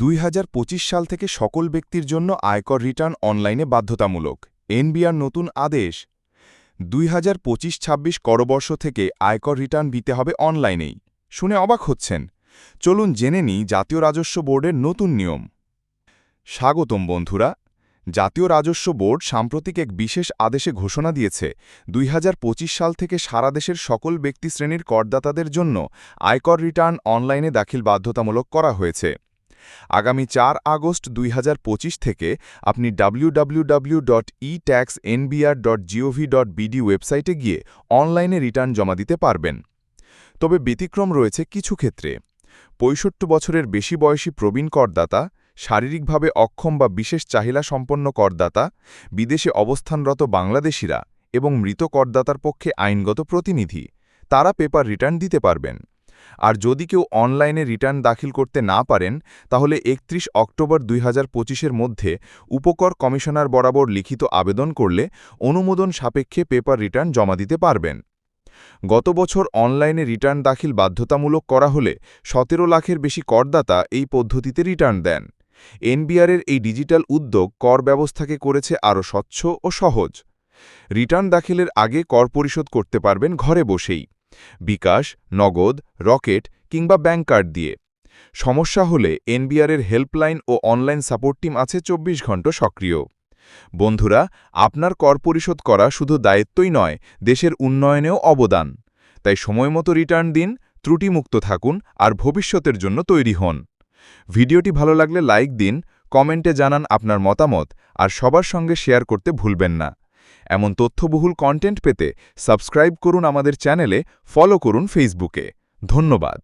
দুই হাজার পঁচিশ সাল থেকে সকল ব্যক্তির জন্য আয়কর রিটার্ন অনলাইনে বাধ্যতামূলক। এনবিআর নতুন আদেশ, দুই হাজার পঁচিশ ছাব্বিশ করবর্ষ থেকে আয়কর রিটার্ন দিতে হবে অনলাইনেই। শুনে অবাক হচ্ছেন। চলুন জেনে নিই জাতীয় রাজস্ব বোর্ডের নতুন নিয়ম। স্বাগতম বন্ধুরা। জাতীয় রাজস্ব বোর্ড সাম্প্রতিক এক বিশেষ আদেশে ঘোষণা দিয়েছে, দুই হাজার পঁচিশ সাল থেকে সারা দেশের সকল ব্যক্তি শ্রেণির করদাতাদের জন্য আয়কর রিটার্ন অনলাইনে দাখিল বাধ্যতামূলক করা হয়েছে। আগামী চার আগস্ট দুই হাজার পঁচিশ থেকে আপনি www.etaxnbr.gov.bd ওয়েবসাইটে গিয়ে অনলাইনে রিটার্ন জমা দিতে পারবেন। তবে ব্যতিক্রম রয়েছে কিছু ক্ষেত্রে। পঁয়ষট্টি বছরের বেশি বয়সী প্রবীণ করদাতা, শারীরিকভাবে অক্ষম বা বিশেষ চাহিদা সম্পন্ন করদাতা, বিদেশে অবস্থানরত বাংলাদেশিরা এবং মৃত করদাতার পক্ষে আইনগত প্রতিনিধি, তারা পেপার রিটার্ন দিতে পারবেন। আর যদি কেউ অনলাইনে রিটার্ন দাখিল করতে না পারেন, তাহলে একত্রিশ অক্টোবর দুই এর মধ্যে উপকর কমিশনার বরাবর লিখিত আবেদন করলে অনুমোদন সাপেক্ষে পেপার রিটার্ন জমা দিতে পারবেন। গত বছর অনলাইনে রিটার্ন দাখিল বাধ্যতামূলক করা হলে সতেরো লাখের বেশি করদাতা এই পদ্ধতিতে রিটার্ন দেন। এনবিআরের এই ডিজিটাল উদ্যোগ কর ব্যবস্থাকে করেছে আরও স্বচ্ছ ও সহজ। রিটার্ন দাখিলের আগে কর পরিশোধ করতে পারবেন ঘরে বসেই। বিকাশ, নগদ, রকেট কিংবা ব্যাঙ্ক কার্ড দিয়ে। সমস্যা হলে এনবিআরের হেল্পলাইন ও অনলাইন সাপোর্ট টিম আছে চব্বিশ ঘণ্টা সক্রিয়। বন্ধুরা, আপনার কর পরিশোধ করা শুধু দায়িত্বই নয়, দেশের উন্নয়নেও অবদান। তাই সময়মতো রিটার্ন দিন, ত্রুটিমুক্ত থাকুন আর ভবিষ্যতের জন্য তৈরি হন। ভিডিওটি ভালো লাগলে লাইক দিন, কমেন্টে জানান আপনার মতামত আর সবার সঙ্গে শেয়ার করতে ভুলবেন না। এমন তথ্যবহুল কন্টেন্ট পেতে সাবস্ক্রাইব করুন আমাদের চ্যানেলে ফলো করুন ফেসবুকে ধন্যবাদ।